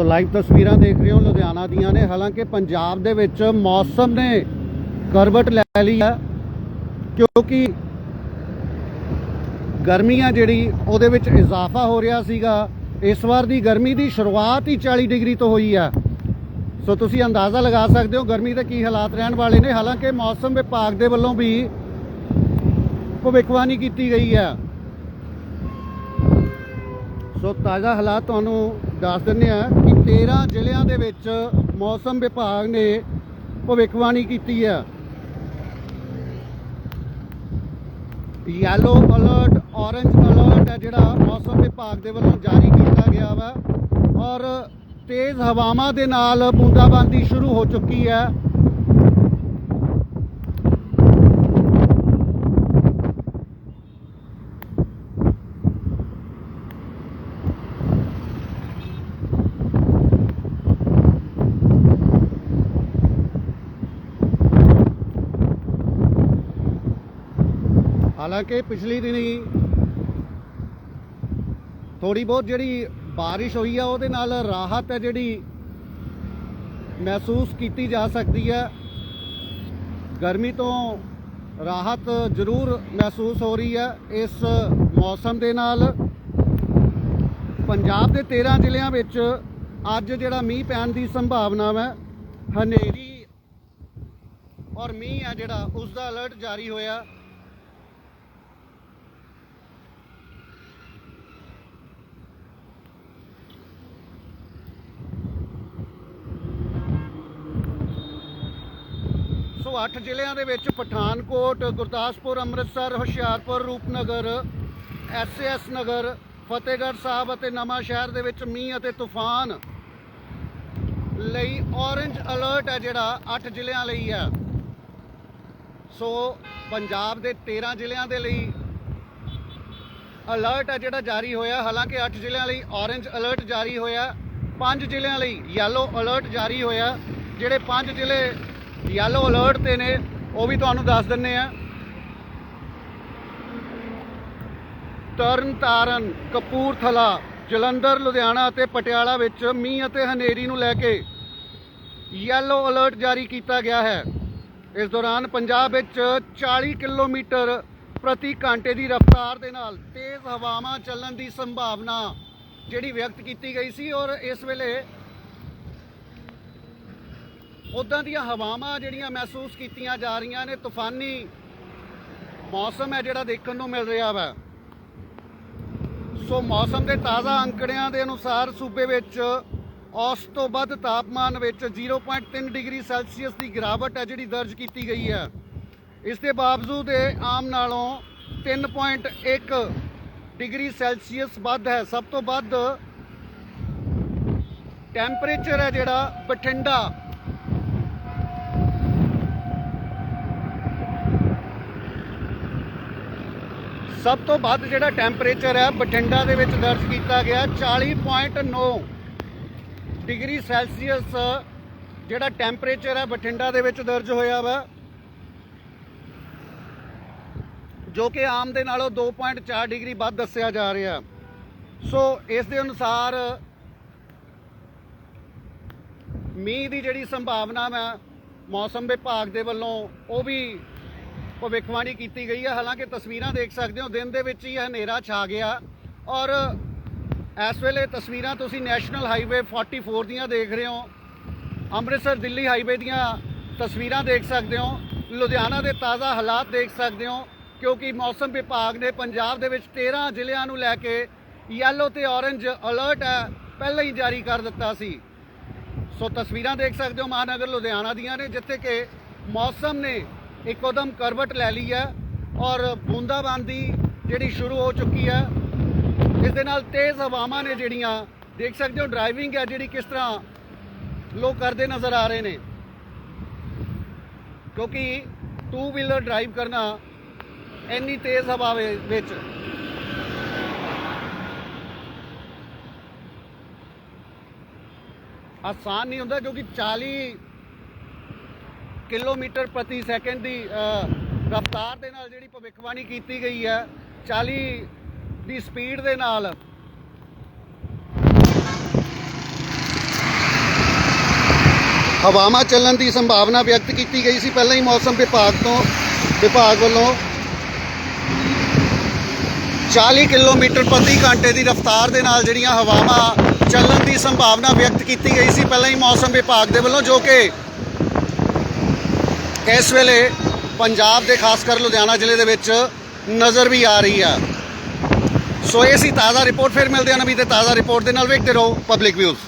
So live ਤਸਵੀਰਾਂ ਦੇਖ ਰਹੇ ਹੋ ਲੁਧਿਆਣਾ ਦੀਆਂ ਨੇ। ਹਾਲਾਂਕਿ ਪੰਜਾਬ ਦੇ ਵਿੱਚ ਮੌਸਮ ਨੇ ਕਰਵਟ ਲੈ ਲਈ ਹੈ ਕਿਉਂਕਿ ਗਰਮੀ ਆ ਜਿਹੜੀ, ਉਹਦੇ ਵਿੱਚ ਇਜ਼ਾਫਾ ਹੋ ਰਿਹਾ ਸੀਗਾ। ਇਸ ਵਾਰ ਦੀ ਗਰਮੀ ਦੀ ਸ਼ੁਰੂਆਤ ਹੀ 40 ਡਿਗਰੀ ਤੋਂ ਹੋਈ ਆ। ਸੋ ਤੁਸੀਂ ਅੰਦਾਜ਼ਾ ਲਗਾ ਸਕਦੇ ਹੋ ਗਰਮੀ ਦੇ ਕੀ ਹਾਲਾਤ ਰਹਿਣ ਵਾਲੇ ਨੇ। ਹਾਲਾਂਕਿ ਮੌਸਮ ਵਿਭਾਗ ਦੇ ਵੱਲੋਂ ਵੀ ਭਵਿੱਖਬਾਣੀ ਕੀਤੀ ਗਈ ਹੈ ਸੋ ਤਾਜ਼ਾ ਹਾਲਾਤ ਤੁਹਾਨੂੰ ਦੱਸ ਦਿੰਦੇ ਆ 13 ਜ਼ਿਲ੍ਹਿਆਂ ਦੇ ਵਿੱਚ ਮੌਸਮ ਵਿਭਾਗ ਨੇ ਭਵਿੱਖਬਾਣੀ ਕੀਤੀ ਹੈ। ਯੈਲੋ ਅਲਰਟ ਔਰੇਂਜ ਅਲਰਟ ਹੈ ਜਿਹੜਾ ਮੌਸਮ ਵਿਭਾਗ ਦੇ ਵੱਲੋਂ ਜਾਰੀ ਕੀਤਾ ਗਿਆ ਵਾ। ਔਰ ਤੇਜ਼ ਹਵਾਵਾਂ ਦੇ ਨਾਲ ਬੂੰਦਾਬਾਂਦੀ ਸ਼ੁਰੂ ਹੋ ਚੁੱਕੀ ਹੈ। ਹਾਲਾਂਕਿ ਪਿਛਲੀ ਦਿਨੀ ਥੋੜੀ ਬਹੁਤ ਜਿਹੜੀ ਬਾਰਿਸ਼ ਹੋਈ ਆ, ਉਹਦੇ ਨਾਲ ਰਾਹਤ ਹੈ ਜਿਹੜੀ ਮਹਿਸੂਸ ਕੀਤੀ ਜਾ ਸਕਦੀ ਹੈ। ਗਰਮੀ ਤੋਂ ਰਾਹਤ ਜ਼ਰੂਰ ਮਹਿਸੂਸ ਹੋ ਰਹੀ ਹੈ ਇਸ ਮੌਸਮ ਦੇ ਨਾਲ। ਪੰਜਾਬ ਦੇ 13 ਜ਼ਿਲ੍ਹਿਆਂ ਵਿੱਚ ਅੱਜ ਜਿਹੜਾ ਮੀਂਹ ਪੈਣ ਦੀ ਸੰਭਾਵਨਾ ਹੈ, ਹਨੇਰੀ ਔਰ ਮੀਂਹ ਆ ਜਿਹੜਾ ਉਸ ਦਾ ਅਲਰਟ ਜਾਰੀ ਹੋਇਆ। ਸੋ 8 ਜ਼ਿਲ੍ਹਿਆਂ ਦੇ ਵਿੱਚ ਪਠਾਨਕੋਟ, ਗੁਰਦਾਸਪੁਰ, ਅੰਮ੍ਰਿਤਸਰ, ਹੁਸ਼ਿਆਰਪੁਰ, ਰੂਪਨਗਰ ਐਸਐਸ ਨਗਰ, ਫਤਿਹਗੜ੍ਹ ਸਾਹਿਬ ਅਤੇ ਨਵਾਂ ਸ਼ਹਿਰ ਦੇ ਵਿੱਚ ਮੀਂਹ ਅਤੇ ਤੂਫਾਨ ਲਈ ਔਰੇਂਜ ਅਲਰਟ ਹੈ ਜਿਹੜਾ 8 ਜ਼ਿਲ੍ਹਿਆਂ ਲਈ ਹੈ। ਸੋ ਪੰਜਾਬ ਦੇ 13 ਜ਼ਿਲ੍ਹਿਆਂ ਦੇ ਲਈ ਅਲਰਟ ਹੈ ਜਿਹੜਾ ਜਾਰੀ ਹੋਇਆ। ਹਾਲਾਂਕਿ 8 ਜ਼ਿਲ੍ਹਿਆਂ ਲਈ ਔਰੇਂਜ ਅਲਰਟ ਜਾਰੀ ਹੋਇਆ। 5 ਜ਼ਿਲ੍ਹਿਆਂ ਲਈ ਯੈਲੋ ਅਲਰਟ ਜਾਰੀ ਹੋਇਆ, ਜਿਹੜੇ 5 ਜ਼ਿਲ੍ਹੇ ਯੈਲੋ ਅਲਰਟ ਤੇ ਨੇ, ਉਹ ਵੀ ਤੁਹਾਨੂੰ ਦੱਸ ਦਿੰਨੇ ਆ। ਤਰਨਤਾਰਨ, ਕਪੂਰਥਲਾ, ਜਲੰਧਰ, ਲੁਧਿਆਣਾ ਅਤੇ ਪਟਿਆਲਾ ਵਿੱਚ ਮੀਂਹ ਅਤੇ ਹਨੇਰੀ ਨੂੰ ਲੈ ਕੇ ਯੈਲੋ ਅਲਰਟ ਜਾਰੀ ਕੀਤਾ ਗਿਆ ਹੈ। ਇਸ ਦੌਰਾਨ ਪੰਜਾਬ ਵਿੱਚ 40 ਕਿਲੋਮੀਟਰ ਪ੍ਰਤੀ ਘੰਟੇ ਦੀ ਰਫ਼ਤਾਰ ਦੇ ਨਾਲ ਤੇਜ਼ ਹਵਾਵਾਂ ਚੱਲਣ ਦੀ ਸੰਭਾਵਨਾ ਜਿਹੜੀ ਵਿਅਕਤ ਕੀਤੀ ਗਈ ਸੀ ਔਰ ਇਸ ਵੇਲੇ ਉਦਾਂ ਦੀਆਂ ਹਵਾਵਾਂ ਜਿਹੜੀਆਂ ਮਹਿਸੂਸ ਕੀਤੀਆਂ ਜਾ ਰਹੀਆਂ ਨੇ, ਤੂਫਾਨੀ ਮੌਸਮ ਹੈ ਜਿਹੜਾ ਦੇਖਣ ਨੂੰ ਮਿਲ ਰਿਹਾ ਵਾ। ਸੋ ਮੌਸਮ ਦੇ ਤਾਜ਼ਾ ਅੰਕੜਿਆਂ ਦੇ ਅਨੁਸਾਰ ਸੂਬੇ ਵਿੱਚ ਔਸ ਤੋਂ ਵੱਧ ਤਾਪਮਾਨ ਵਿੱਚ 0.3 ਡਿਗਰੀ ਸੈਲਸੀਅਸ ਦੀ ਗਿਰਾਵਟ ਹੈ ਜਿਹੜੀ ਦਰਜ ਕੀਤੀ ਗਈ ਹੈ। ਇਸ ਦੇ ਬਾਵਜੂਦ ਇਹ ਆਮ ਨਾਲੋਂ 3.1 ਡਿਗਰੀ ਸੈਲਸੀਅਸ ਵੱਧ ਹੈ। ਸਭ ਤੋਂ ਵੱਧ ਟੈਂਪਰੇਚਰ ਹੈ ਜਿਹੜਾ ਬਠਿੰਡਾ ਸਭ ਤੋਂ ਵੱਧ ਜਿਹੜਾ ਟੈਂਪਰੇਚਰ ਹੈ, ਬਠਿੰਡਾ ਦੇ ਵਿੱਚ ਦਰਜ ਕੀਤਾ ਗਿਆ 40.9 ਡਿਗਰੀ ਸੈਲਸੀਅਸ, ਜਿਹੜਾ ਟੈਂਪਰੇਚਰ ਹੈ, ਬਠਿੰਡਾ ਦੇ ਵਿੱਚ ਦਰਜ ਹੋਇਆ ਵਾ, ਜੋ ਕਿ ਆਮ ਦੇ ਨਾਲੋਂ 2.4 ਡਿਗਰੀ ਵੱਧ ਦੱਸਿਆ ਜਾ ਰਿਹਾ। ਸੋ, ਇਸ ਦੇ ਅਨੁਸਾਰ ਮੀਂਹ ਦੀ ਜਿਹੜੀ ਸੰਭਾਵਨਾ ਹੈ ਮੌਸਮ ਵਿਭਾਗ ਦੇ ਵੱਲੋਂ ਉਹ ਵੀ ਭਵਿੱਖਬਾਣੀ ਕੀਤੀ ਗਈ ਹੈ। ਹਾਲਾਂਕਿ ਤਸਵੀਰਾਂ ਦੇਖ ਸਕਦੇ ਹੋ, ਦਿਨ ਦੇ ਵਿੱਚ ਹੀ ਇਹ ਹਨੇਰਾ ਛਾ ਗਿਆ। ਔਰ ਇਸ ਵੇਲੇ ਤਸਵੀਰਾਂ ਤੁਸੀਂ ਨੈਸ਼ਨਲ ਹਾਈਵੇ 44 ਦੀਆਂ ਦੇਖ ਰਹੇ ਹੋ। ਅੰਮ੍ਰਿਤਸਰ ਦਿੱਲੀ ਹਾਈਵੇ ਦੀਆਂ ਤਸਵੀਰਾਂ ਦੇਖ ਸਕਦੇ ਹੋ। ਲੁਧਿਆਣਾ ਦੇ ਤਾਜ਼ਾ ਹਾਲਾਤ ਦੇਖ ਸਕਦੇ ਹੋ, ਕਿਉਂਕਿ ਮੌਸਮ ਵਿਭਾਗ ਨੇ ਪੰਜਾਬ ਦੇ ਵਿੱਚ 13 ਜ਼ਿਲ੍ਹਿਆਂ ਨੂੰ ਲੈ ਕੇ ਯੈਲੋ ਤੇ ਔਰੇਂਜ ਅਲਰਟ ਹੈ ਪਹਿਲਾਂ ਹੀ ਜਾਰੀ ਕਰ ਦਿੱਤਾ ਸੀ। ਸੋ ਤਸਵੀਰਾਂ ਦੇਖ ਸਕਦੇ ਹੋ ਮਹਾਨਗਰ ਲੁਧਿਆਣਾ ਦੀਆਂ ਨੇ, ਜਿੱਥੇ ਕਿ ਮੌਸਮ ਨੇ ਇੱਕੋਦਮ ਕਰਵਟ ਲੈ ਲਈ ਹੈ ਔਰ ਬੂੰਦਾਬਾਂਦੀ ਜਿਹੜੀ ਸ਼ੁਰੂ ਹੋ ਚੁੱਕੀ ਹੈ। ਇਸ ਦੇ ਨਾਲ ਤੇਜ਼ ਹਵਾਵਾਂ ਨੇ ਜਿਹੜੀਆਂ, ਦੇਖ ਸਕਦੇ ਹੋ ਡਰਾਈਵਿੰਗ ਹੈ ਜਿਹੜੀ ਕਿਸ ਤਰ੍ਹਾਂ ਲੋਕ ਕਰਦੇ ਨਜ਼ਰ ਆ ਰਹੇ ਨੇ। ਕਿਉਂਕਿ ਟੂ ਵੀਲਰ ਡਰਾਈਵ ਕਰਨਾ ਇੰਨੀ ਤੇਜ਼ ਹਵਾ ਵਿੱਚ। ਆਸਾਨ ਨਹੀਂ ਹੁੰਦਾ ਕਿਉਂਕਿ 40 ਕਿਲੋਮੀਟਰ ਪ੍ਰਤੀ ਸੈਕਿੰਡ ਦੀ ਰਫ਼ਤਾਰ ਦੇ ਨਾਲ ਜਿਹੜੀ ਭਵਿੱਖਬਾਣੀ ਕੀਤੀ ਗਈ ਹੈ 40 ਦੀ ਸਪੀਡ ਦੇ ਨਾਲ। ਹਵਾਵਾਂ ਚੱਲਣ ਦੀ ਸੰਭਾਵਨਾ ਵਿਅਕਤ ਕੀਤੀ ਗਈ ਸੀ। ਪਹਿਲਾਂ ਹੀ ਮੌਸਮ ਵਿਭਾਗ ਤੋਂ, ਵਿਭਾਗ ਵੱਲੋਂ 40 ਕਿਲੋਮੀਟਰ ਪ੍ਰਤੀ ਘੰਟੇ ਦੀ ਰਫ਼ਤਾਰ ਦੇ ਨਾਲ ਜਿਹੜੀਆਂ ਹਵਾਵਾਂ ਚੱਲਣ ਦੀ ਸੰਭਾਵਨਾ ਵਿਅਕਤ ਕੀਤੀ ਗਈ ਸੀ। ਪਹਿਲਾਂ ਹੀ ਮੌਸਮ ਵਿਭਾਗ ਦੇ ਵੱਲੋਂ ਜੋ ਕਿ ਇਸ ਵੇਲੇ ਪੰਜਾਬ ਦੇ ਖਾਸ ਕਰ ਲੁਧਿਆਣਾ ਜ਼ਿਲ੍ਹੇ ਦੇ ਵਿੱਚ ਨਜ਼ਰ ਵੀ ਆ ਰਹੀ ਆ। ਸੋ ਇਹ ਸੀ ਤਾਜ਼ਾ ਰਿਪੋਰਟ, ਫਿਰ ਮਿਲਦੇ ਹਾਂ ਨਵੀਂ ਤੇ ਤਾਜ਼ਾ ਰਿਪੋਰਟ ਦੇ ਨਾਲ ਵੇਖਦੇ ਰਹੋ ਪਬਲਿਕ ਵਿਊਜ਼